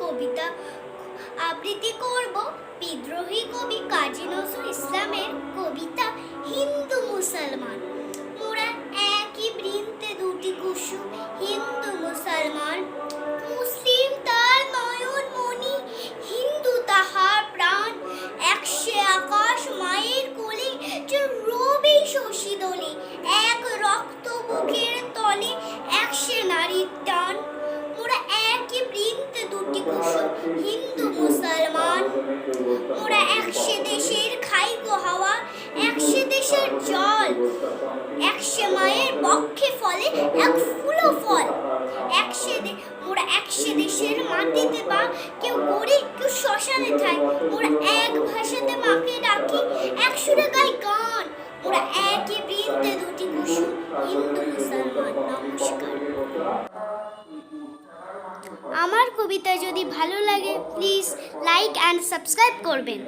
কবিতা আবৃত্তি করব। বিদ্রোহী কবি কাজী নজরুল ইসলামের কবিতা হিন্দু মুসলমান। মোরা একই বৃন্তে দুটি কুসুম হিন্দু মুসলমান। মুসলিম তার নয়ন মণি হিন্দু তাহার প্রাণ। একশে আকাশ মায়ের কোলে রবি শশী দোলে। এক রক্ত বুকের তলে, একশে নারীর টান মোরা একই বৃন্তে দুটি কুসুম হিন্দু মুসলমান মোরা একশে দেশের খাই হাওয়া, একশে দেশের জল, একশে মায়ের বক্ষে ফলে, এক ফুলো ফল। একশে ওরা একশে দেশের মাটিতে বা কেউ গরিব, কেউ শ্মশানে থাকে ওরা এক ভাষাতে মাকে ডাকি এক আমার কবিতা যদি ভালো লাগে প্লিজ লাইক অ্যান্ড সাবস্ক্রাইব করবেন।